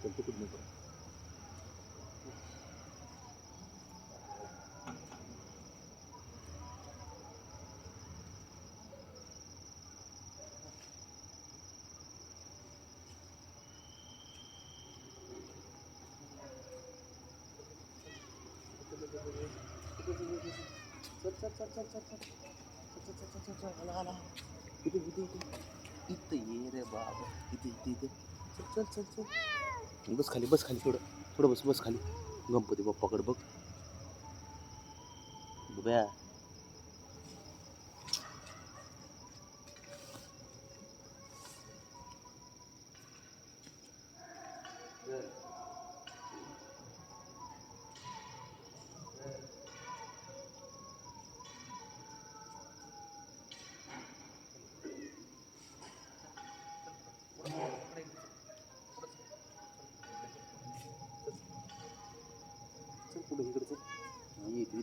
itu itu itu itu ya bapak itu itu itu बस खाली बस खाली थोडं थोडं बस बस खाली. गणपती बाप्पाकडे बघ. बघ्या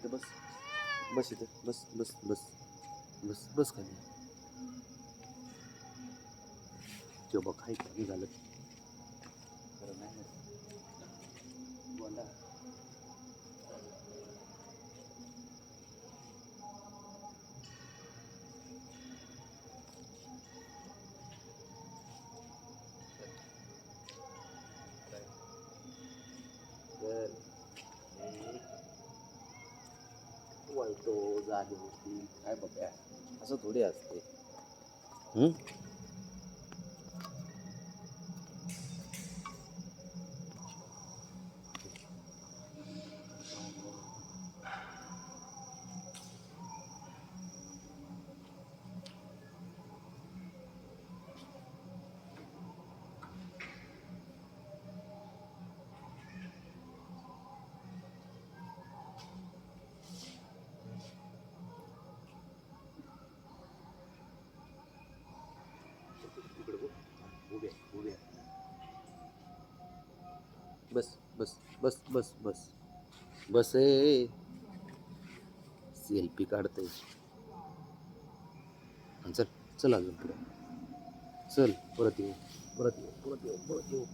इथं बस. बस इथं. बस बस बस. बस बस खाली. जेव्हा बघ झालं खरं नाही पळतो जागे होती काय बघा असं थोडी असते. उभे उभे. बस बस बस बस बस. बस ए. सेल्फी काढते चल चल अजून पुढे. चल परत येऊ परत येऊ परत येऊ परत येऊ.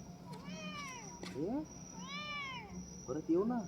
परत येऊ ना?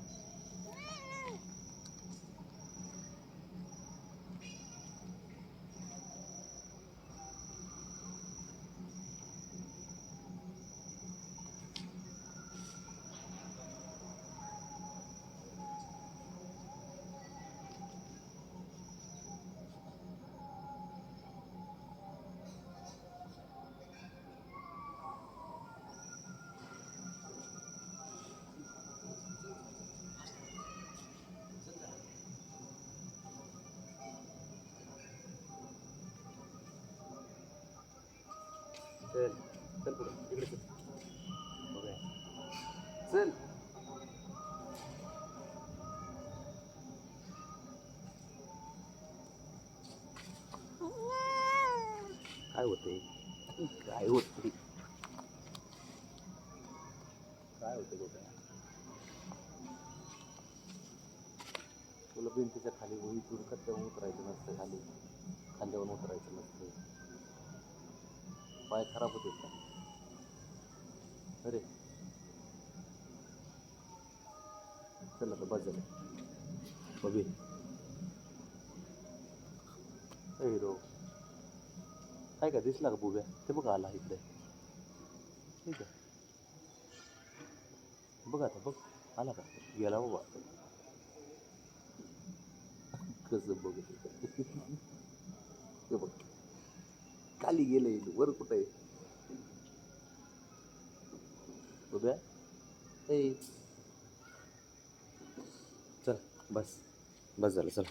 चल चल पुढे इकडे चल. बघूया. चल. काय होते काय होते काय होते तुला भिंतीच्या खाली वही चूर कट्ट्यावर उतरायचं नसतं खाली. खांद्यावर उतरायचं नसतं. पाय खराब होते का अरे. चल आता बस झालं. बघे. हिरो. काय का? दिसला का बुब्या? ते बघा आला इकडे. ठीक आहे. बघ आता बघ. आला का? गेला बाबा. कसं बघ? ते बघ. खाली गेले वर कुठे? उभ्या? चल बस. बस झालं चल.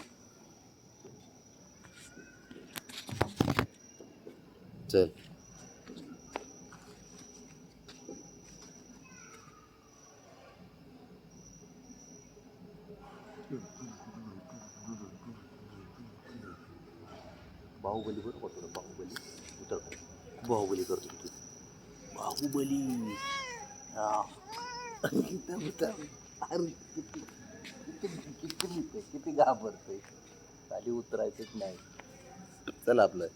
चल. बाहुबली बरं वाटतं बाहुबली? उतर. बाहुबली करतो तू. बाहुबली. अरे किती किती किती घाबरतोय. खाली उतरायचंच नाही. चला आपलं.